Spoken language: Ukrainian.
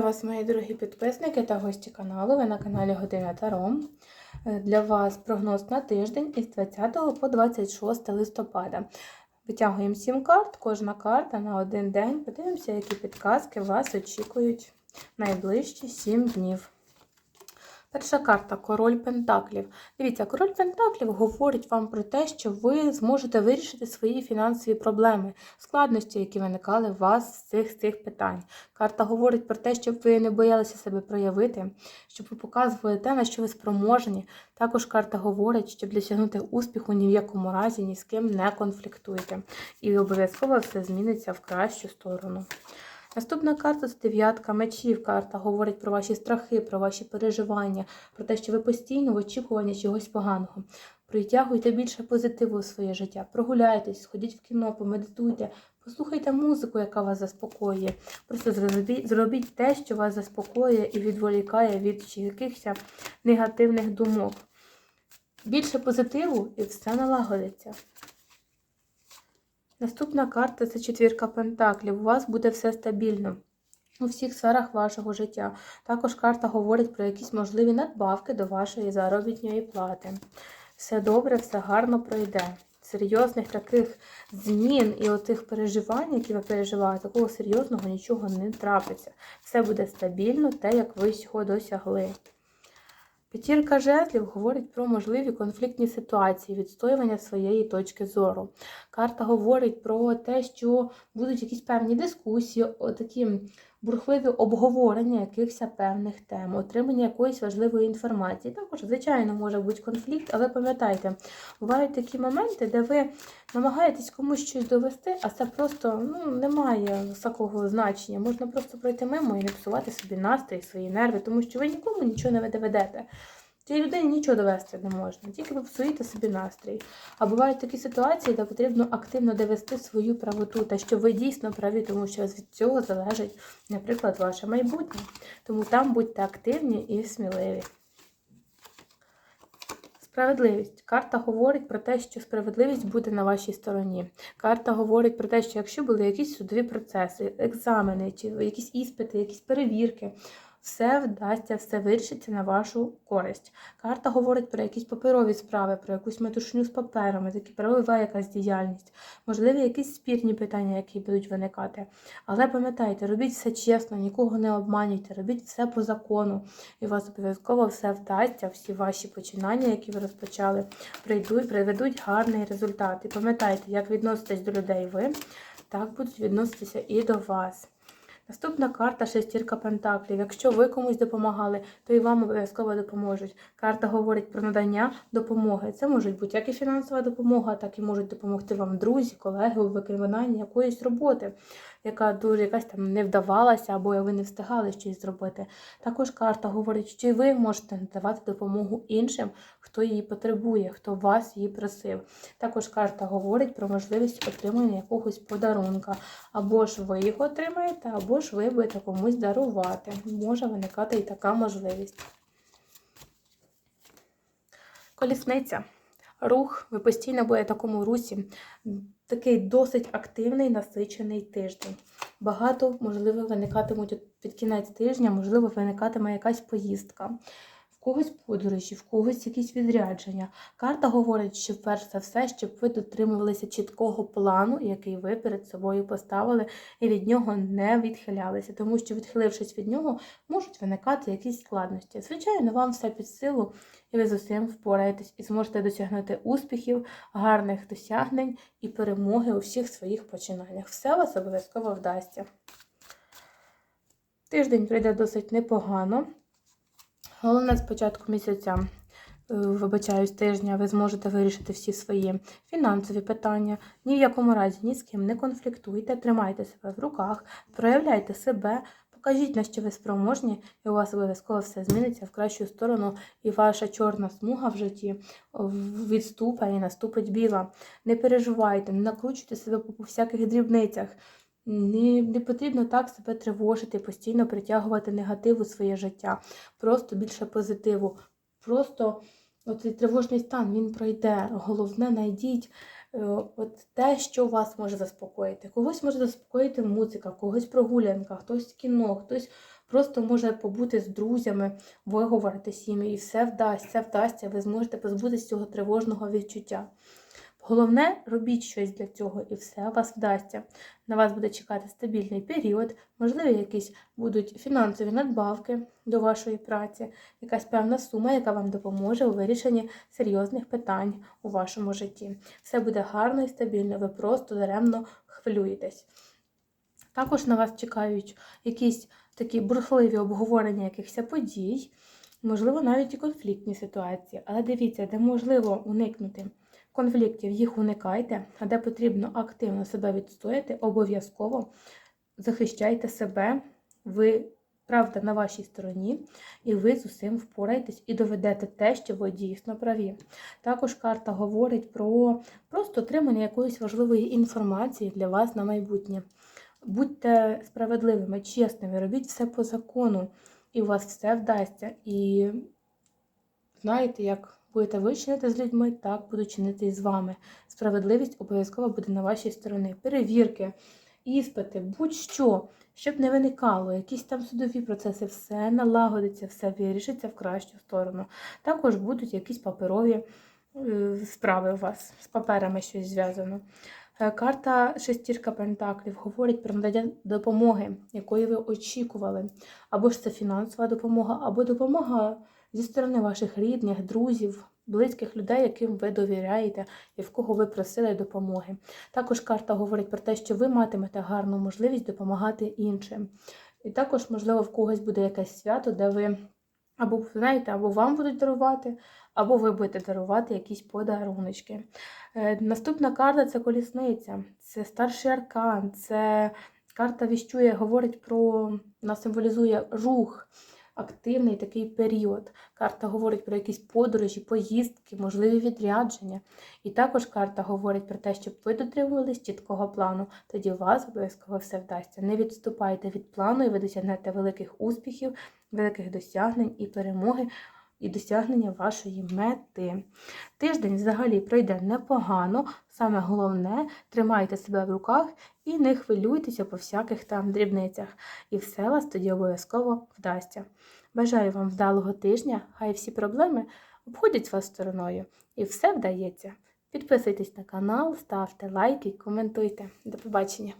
вас, мої дорогі підписники та гості каналу. Ви на каналі Година Таро. Е, Для вас прогноз на тиждень із 20 по 26 листопада. Витягуємо 7 карт, кожна карта на один день. Подивимося, які підказки вас очікують найближчі 7 днів. Перша карта Король Пентаклів. Дивіться, король Пентаклів говорить вам про те, що ви зможете вирішити свої фінансові проблеми, складності, які виникали у вас з цих, з цих питань. Карта говорить про те, щоб ви не боялися себе проявити, щоб ви показували те, на що ви спроможні. Також карта говорить, щоб досягнути успіху ні в якому разі ні з ким не конфліктуйте. І обов'язково все зміниться в кращу сторону. Наступна карта це дев'ятка мечів. Карта говорить про ваші страхи, про ваші переживання, про те, що ви постійно в очікуванні чогось поганого. Притягуйте більше позитиву у своє життя. Прогуляйтесь, сходіть в кіно, помедитуйте, послухайте музику, яка вас заспокоює. Просто зробіть, зробіть те, що вас заспокоює і відволікає від якихось негативних думок. Більше позитиву і все налагодиться. Наступна карта це четвірка пентаклів. У вас буде все стабільно у всіх сферах вашого життя. Також карта говорить про якісь можливі надбавки до вашої заробітної плати. Все добре, все гарно пройде. Серйозних таких змін і отих переживань, які ви переживаєте, такого серйозного нічого не трапиться. Все буде стабільно, те, як ви цього досягли. П'ятірка жезлів говорить про можливі конфліктні ситуації, відстоювання своєї точки зору. Карта говорить про те, що будуть якісь певні дискусії, такі бурхливі обговорення якихось певних тем, отримання якоїсь важливої інформації. Також, звичайно, може бути конфлікт, але пам'ятайте, бувають такі моменти, де ви намагаєтесь комусь щось довести, а це просто ну, не має такого значення. Можна просто пройти мимо і не псувати собі настрій, свої нерви, тому що ви нікому нічого не доведете. Цій людині нічого довести не можна, тільки ви псуєте собі настрій. А бувають такі ситуації, де потрібно активно довести свою правоту, та що ви дійсно праві, тому що від цього залежить, наприклад, ваше майбутнє. Тому там будьте активні і сміливі. Справедливість. Карта говорить про те, що справедливість буде на вашій стороні. Карта говорить про те, що якщо були якісь судові процеси, екзамени, чи якісь іспити, якісь перевірки, все вдасться, все вирішиться на вашу користь. Карта говорить про якісь паперові справи, про якусь метушню з паперами, такі правова якась діяльність, можливо, якісь спірні питання, які будуть виникати. Але пам'ятайте, робіть все чесно, нікого не обманюйте, робіть все по закону, і у вас обов'язково все вдасться, всі ваші починання, які ви розпочали, прийдуть, приведуть гарний результат. І пам'ятайте, як відноситесь до людей ви, так будуть відноситися і до вас. Наступна карта шестірка пентаклів. Якщо ви комусь допомагали, то і вам обов'язково допоможуть. Карта говорить про надання допомоги. Це може бути як і фінансова допомога, так і можуть допомогти вам друзі, колеги у виконанні якоїсь роботи, яка дуже якась там не вдавалася, або ви не встигали щось зробити. Також карта говорить, що ви можете надавати допомогу іншим, хто її потребує, хто вас її просив. Також карта говорить про можливість отримання якогось подарунка. Або ж ви його отримаєте, або ж ви будете комусь дарувати. Може виникати і така можливість. Колісниця. Рух, ви постійно будете в такому русі. Такий досить активний, насичений тиждень. Багато, можливо, виникатимуть під кінець тижня, можливо, виникатиме якась поїздка. Когось подорожі, в когось якісь відрядження. Карта говорить, що перш за все, щоб ви дотримувалися чіткого плану, який ви перед собою поставили, і від нього не відхилялися, тому що, відхилившись від нього, можуть виникати якісь складності. Звичайно, вам все під силу, і ви з усім впораєтесь і зможете досягнути успіхів, гарних досягнень і перемоги у всіх своїх починаннях. Все вас обов'язково вдасться. Тиждень прийде досить непогано. Головне, з початку місяця, е, вибачаюсь, тижня, ви зможете вирішити всі свої фінансові питання. Ні в якому разі ні з ким не конфліктуйте, тримайте себе в руках, проявляйте себе, покажіть, на що ви спроможні, і у вас обов'язково все зміниться в кращу сторону, і ваша чорна смуга в житті відступає і наступить біла. Не переживайте, не накручуйте себе по всяких дрібницях. Не, не потрібно так себе тривожити, постійно притягувати негатив у своє життя. Просто більше позитиву. Просто оцей тривожний стан він пройде. Головне, знайдіть е, от те, що вас може заспокоїти. Когось може заспокоїти музика, когось прогулянка, хтось кіно, хтось просто може побути з друзями, виговорити сім'ю, і все вдасться, все вдасться, ви зможете позбутися цього тривожного відчуття. Головне, робіть щось для цього, і все вас вдасться. На вас буде чекати стабільний період, можливо, якісь будуть фінансові надбавки до вашої праці, якась певна сума, яка вам допоможе у вирішенні серйозних питань у вашому житті. Все буде гарно і стабільно, ви просто даремно хвилюєтесь. Також на вас чекають якісь такі бурхливі обговорення якихось подій, можливо, навіть і конфліктні ситуації. Але дивіться, де можливо уникнути конфліктів, їх уникайте, а де потрібно активно себе відстояти, обов'язково захищайте себе, ви правда на вашій стороні, і ви з усім впораєтесь і доведете те, що ви дійсно праві. Також карта говорить про просто отримання якоїсь важливої інформації для вас на майбутнє. Будьте справедливими, чесними, робіть все по закону, і у вас все вдасться. І знаєте, як будете ви чинити з людьми, так буду чинити і з вами. Справедливість обов'язково буде на вашій стороні. Перевірки, іспити, будь-що, щоб не виникало, якісь там судові процеси, все налагодиться, все вирішиться в кращу сторону. Також будуть якісь паперові е, справи у вас з паперами щось зв'язано. Е, Карта шестірка пентаклів говорить про надання допомоги, якої ви очікували. Або ж це фінансова допомога, або допомога зі сторони ваших рідних, друзів, близьких людей, яким ви довіряєте і в кого ви просили допомоги. Також карта говорить про те, що ви матимете гарну можливість допомагати іншим. І також, можливо, в когось буде якесь свято, де ви або знаєте, або вам будуть дарувати, або ви будете дарувати якісь подаруночки. Е, Наступна карта це колісниця, це старший аркан, це карта віщує, говорить про, вона символізує рух, активний такий період. Карта говорить про якісь подорожі, поїздки, можливі відрядження. І також карта говорить про те, щоб ви дотримувались чіткого плану, тоді у вас обов'язково все вдасться. Не відступайте від плану, і ви досягнете великих успіхів, великих досягнень і перемоги. І досягнення вашої мети. Тиждень взагалі пройде непогано. Саме головне, тримайте себе в руках і не хвилюйтеся по всяких там дрібницях. І все вас тоді обов'язково вдасться. Бажаю вам вдалого тижня, хай всі проблеми обходять вас стороною. І все вдається. Підписуйтесь на канал, ставте лайки, коментуйте. До побачення!